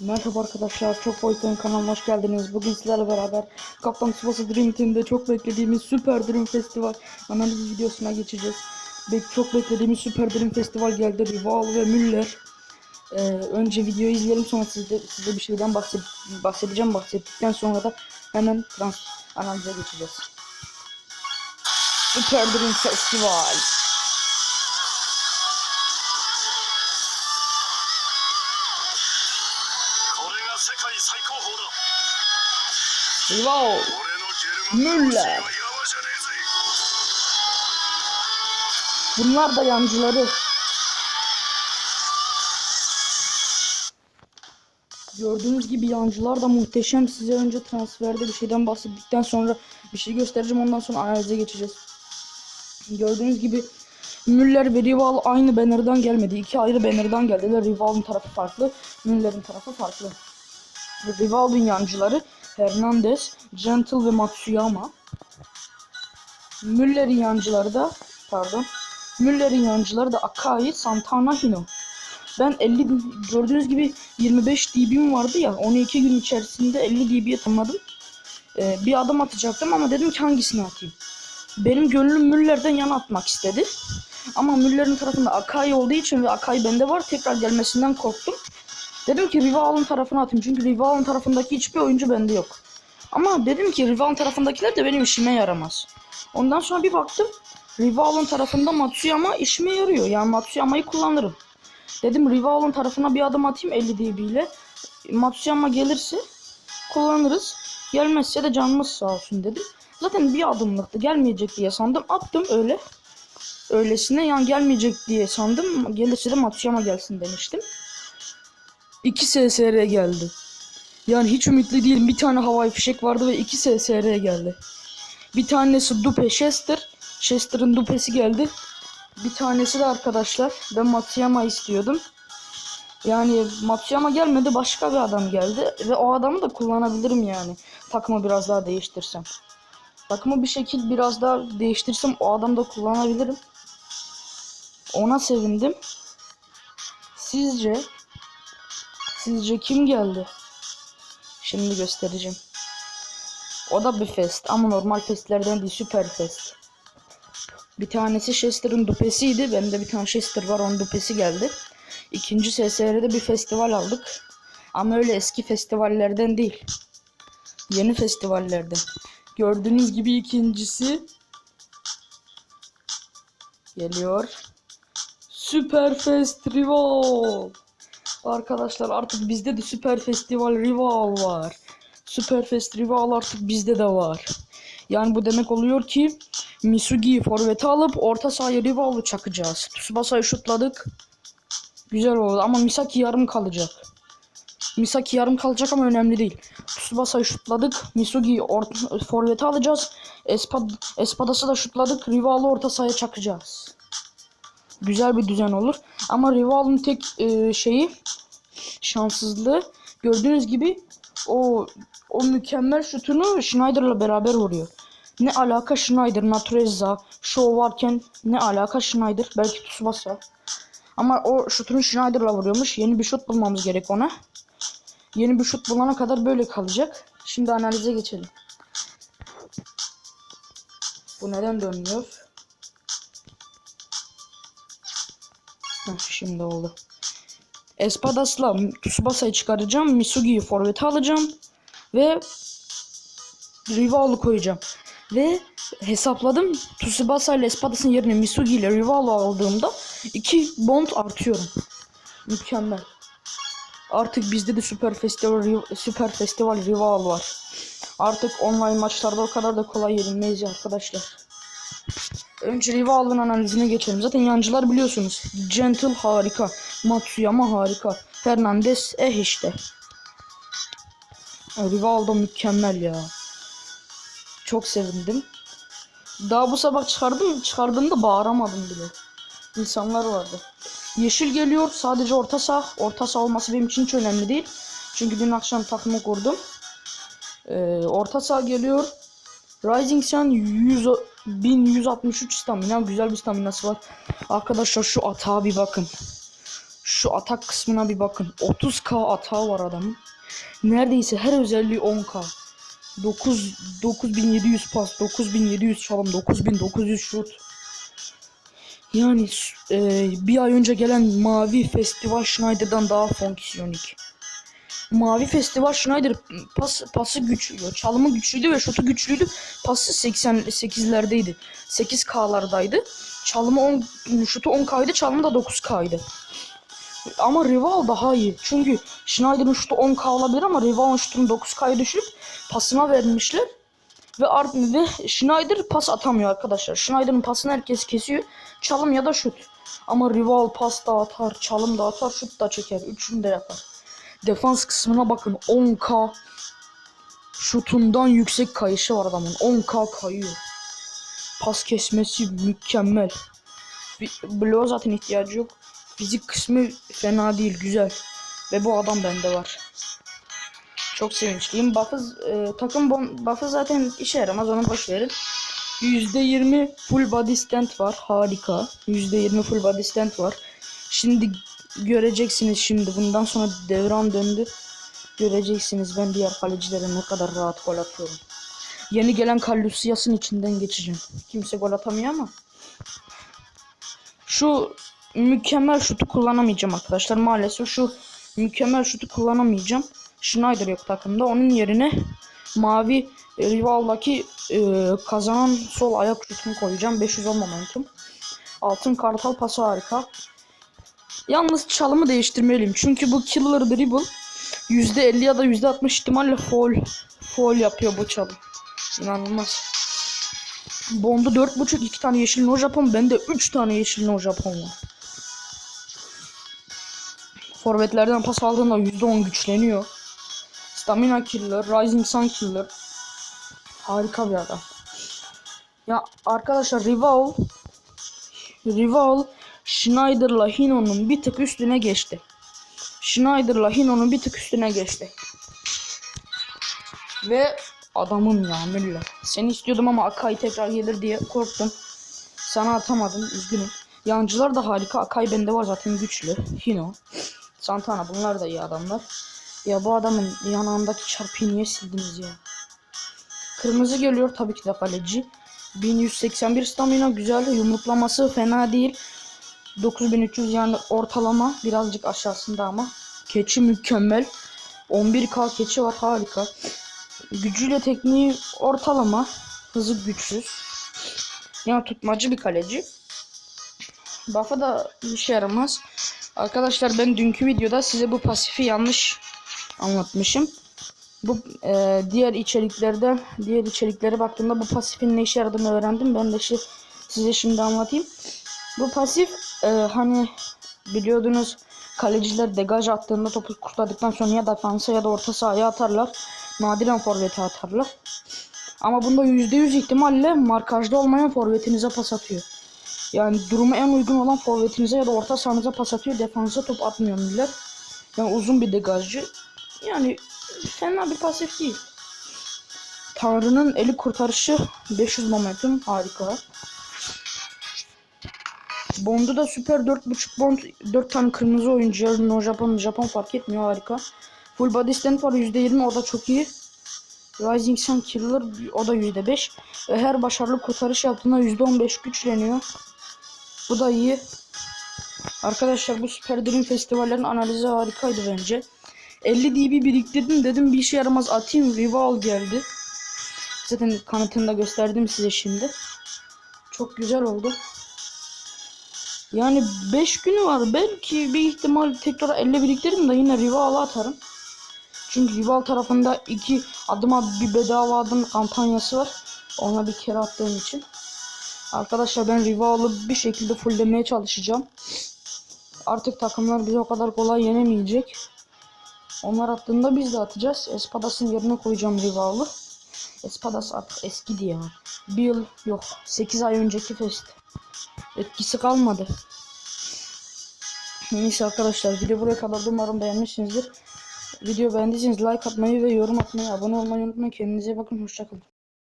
Merhaba arkadaşlar, çok boyutun kanalıma hoş geldiniz. Bugün sizlerle beraber Kaptan Tsubasa Dream Team'de çok beklediğimiz Süper Dream Festival analiz videosuna geçeceğiz. Be çok beklediğimiz Süper Dream Festival geldi. Rival ve Müller. Ee, önce videoyu izleyelim sonra size, size bir şeyden bahset bahsedeceğim. Bahsettikten sonra da hemen trans analize geçeceğiz. Süper Dream Festival. Wow. Müller. Bunlar da yancıları. Gördüğünüz gibi yancılar da muhteşem. Size önce transferde bir şeyden bahsettikten sonra bir şey göstereceğim. Ondan sonra analize geçeceğiz. Gördüğünüz gibi Müller ve Rival aynı banner'dan gelmedi. İki ayrı banner'dan geldiler. Rival'ın tarafı farklı, Müller'in tarafı farklı. Rival'ın yancıları Hernandez, Gentle ve Matsuyama. Müller'in yancıları da pardon Müller'in yancıları da Akai, Santana, Hino. Ben 50 gördüğünüz gibi 25 dB'm vardı ya onu 2 gün içerisinde 50 dB'ye tamamladım. Ee, bir adım atacaktım ama dedim ki hangisini atayım. Benim gönlüm Müller'den yana atmak istedi. Ama Müller'in tarafında Akai olduğu için ve Akai bende var tekrar gelmesinden korktum. Dedim ki Rival'ın tarafına atayım çünkü Rival'ın tarafındaki hiçbir oyuncu bende yok. Ama dedim ki Rival'ın tarafındakiler de benim işime yaramaz. Ondan sonra bir baktım Rival'ın tarafında Matsuyama işime yarıyor. Yani Matsuyama'yı kullanırım. Dedim Rival'ın tarafına bir adım atayım 50 dB ile. Matsuyama gelirse kullanırız. Gelmezse de canımız sağ olsun dedim. Zaten bir adımlıktı. Gelmeyecek diye sandım. Attım öyle. Öylesine yani gelmeyecek diye sandım. Gelirse de Matsuyama gelsin demiştim. 2 SSR geldi. Yani hiç ümitli değilim. Bir tane havai fişek vardı ve 2 SSR geldi. Bir tanesi Dupe Chester. Chester'ın Dupe'si geldi. Bir tanesi de arkadaşlar. Ben Matsuyama istiyordum. Yani Matsuyama gelmedi başka bir adam geldi. Ve o adamı da kullanabilirim yani. Takımı biraz daha değiştirsem. Takımı bir şekil biraz daha değiştirsem o adamı da kullanabilirim. Ona sevindim. Sizce Sizce kim geldi? Şimdi göstereceğim. O da bir fest ama normal festlerden değil süper fest. Bir tanesi Chester'ın dupesiydi. Benim de bir tane Chester var onun dupesi geldi. İkinci SSR'de bir festival aldık. Ama öyle eski festivallerden değil. Yeni festivallerden. Gördüğünüz gibi ikincisi geliyor. Süper Festival. Arkadaşlar artık bizde de Süper Festival Rival var. Süper Festival artık bizde de var. Yani bu demek oluyor ki Misugi'yi forvete alıp orta sahaya Rival'ı çakacağız. Tsubasa'yı şutladık. Güzel oldu ama Misaki yarım kalacak. Misaki yarım kalacak ama önemli değil. Tsubasa'yı şutladık. Misugi'yi or- forvete alacağız. Espad Espadas'ı da şutladık. Rival'ı orta sahaya çakacağız. Güzel bir düzen olur. Ama Rival'ın tek e, şeyi şanssızlığı gördüğünüz gibi o o mükemmel şutunu Schneider'la beraber vuruyor. Ne alaka Schneider, Natureza, Shaw varken ne alaka Schneider? Belki Tsubasa. Ama o şutunu Schneider'la vuruyormuş. Yeni bir şut bulmamız gerek ona. Yeni bir şut bulana kadar böyle kalacak. Şimdi analize geçelim. Bu neden dönmüyor? Heh, şimdi oldu. Espadas'la Tsubasa'yı çıkaracağım. Misugi'yi forvete alacağım. Ve Rival'ı koyacağım. Ve hesapladım. Tsubasa ile Espadas'ın yerine Misugi ile Rival'ı aldığımda 2 bond artıyorum. Mükemmel. Artık bizde de Süper Festival Süper Festival Rival var. Artık online maçlarda o kadar da kolay yenilmeyiz arkadaşlar. Önce Rival'ın analizine geçelim. Zaten yancılar biliyorsunuz. Gentle harika. Matsuyama harika. Fernandez eh işte. Rivaldo mükemmel ya. Çok sevindim. Daha bu sabah çıkardım. Çıkardığımda bağıramadım bile. İnsanlar vardı. Yeşil geliyor. Sadece orta saha. Orta saha olması benim için hiç önemli değil. Çünkü dün akşam takımı kurdum. Ee, orta saha geliyor. Rising Sun 100, 1163 stamina. Güzel bir staminası var. Arkadaşlar şu atağa bir bakın. Şu atak kısmına bir bakın. 30k atağı var adamın. Neredeyse her özelliği 10k. 9 9700 pas, 9700 çalım, 9900 şut. Yani e, bir ay önce gelen Mavi Festival Schneider'dan daha fonksiyonik. Mavi Festival Schneider pas, pası güçlü, çalımı güçlüydü ve şutu güçlüydü. Pası 88'lerdeydi. 8K'lardaydı. Çalımı 10, şutu 10K'ydı, çalımı da 9K'ydı. Ama Rival daha iyi. Çünkü Schneider'ın şutu 10K olabilir ama Rival'ın şutunu 9K'ya düşürüp pasına vermişler. Ve art ve Schneider pas atamıyor arkadaşlar. Schneider'ın pasını herkes kesiyor. Çalım ya da şut. Ama Rival pas da atar, çalım da atar, şut da çeker. Üçünü de yapar. Defans kısmına bakın 10k şutundan yüksek kayışı var adamın. 10k kayıyor. Pas kesmesi mükemmel. Bloğa zaten ihtiyacı yok. Fizik kısmı fena değil, güzel. Ve bu adam bende var. Çok sevinçliyim. Buff'ı, e, takım bon, buff'ı zaten işe yaramaz onu boş verin. %20 full body stand var. Harika. %20 full body stand var. Şimdi göreceksiniz şimdi bundan sonra devran döndü. Göreceksiniz ben diğer kalecilere ne kadar rahat gol atıyorum. Yeni gelen Kallusiyas'ın içinden geçeceğim. Kimse gol atamıyor ama. Şu mükemmel şutu kullanamayacağım arkadaşlar. Maalesef şu mükemmel şutu kullanamayacağım. Schneider yok takımda. Onun yerine mavi e, Rival'daki e, kazanan sol ayak şutunu koyacağım. 510 momentum. Altın kartal pası harika. Yalnız çalımı değiştirmeliyim. Çünkü bu killer dribble %50 ya da %60 ihtimalle foul foul yapıyor bu çalım. İnanılmaz. Bond'u 4.5 2 tane yeşil no Japon. Bende 3 tane yeşil no Japon var. Forvetlerden pas aldığında %10 güçleniyor. Stamina killer, Rising Sun killer. Harika bir adam. Ya arkadaşlar Rival Rival Schneider'la Hino'nun bir tık üstüne geçti. Schneider'la Hino'nun bir tık üstüne geçti. Ve adamım ya Müller. Seni istiyordum ama Akai tekrar gelir diye korktum. Sana atamadım üzgünüm. Yancılar da harika. Akai bende var zaten güçlü. Hino. Santana bunlar da iyi adamlar. Ya bu adamın yanağındaki çarpıyı niye sildiniz ya? Kırmızı geliyor tabii ki de kaleci. 1181 stamina güzel. Yumruklaması fena değil. 9300 yani ortalama birazcık aşağısında ama. Keçi mükemmel. 11k keçi var harika. Gücüyle tekniği ortalama. Hızı güçsüz. Yani tutmacı bir kaleci. Buff'a da bir şey yaramaz. Arkadaşlar ben dünkü videoda size bu pasifi yanlış anlatmışım. Bu e, diğer içeriklerden diğer içeriklere baktığımda bu pasifin ne işe yaradığını öğrendim. Ben de şi- size şimdi anlatayım. Bu pasif e, hani biliyordunuz kaleciler degaj attığında topu kurtardıktan sonra ya defansa ya da orta sahaya atarlar. Nadiren forvete atarlar. Ama bunda %100 ihtimalle markajda olmayan forvetinize pas atıyor. Yani duruma en uygun olan forvetinize ya da orta sahanıza pas atıyor. Defansa top atmıyor Müller. Yani uzun bir degajcı. Yani fena bir pasif değil. Tanrı'nın eli kurtarışı 500 momentum harika. Bond'u da süper 4.5 Bond 4 tane kırmızı oyuncu no Japon Japon fark etmiyor harika. Full body stand var %20 o da çok iyi. Rising Sun Killer o da %5 ve her başarılı kurtarış yaptığında %15 güçleniyor. Bu da iyi. Arkadaşlar bu Super Dream festivallerin analizi harikaydı bence. 50 dB biriktirdim dedim bir işe yaramaz atayım Rival geldi. Zaten kanıtını da gösterdim size şimdi. Çok güzel oldu. Yani 5 günü var. Belki bir ihtimal tekrar 50 biriktiririm de yine Rival'a atarım. Çünkü Rival tarafında iki adıma bir bedava adım kampanyası var. Ona bir kere attığım için. Arkadaşlar ben Rival'ı bir şekilde fulllemeye çalışacağım. Artık takımlar bizi o kadar kolay yenemeyecek. Onlar attığında biz de atacağız. Espadas'ın yerine koyacağım Rival'ı. Espadas artık eski diye. Bir yıl yok. 8 ay önceki fest. Etkisi kalmadı. Neyse arkadaşlar video buraya kadar umarım beğenmişsinizdir. Video beğendiyseniz like atmayı ve yorum atmayı, abone olmayı unutmayın. Kendinize bakın. Hoşçakalın.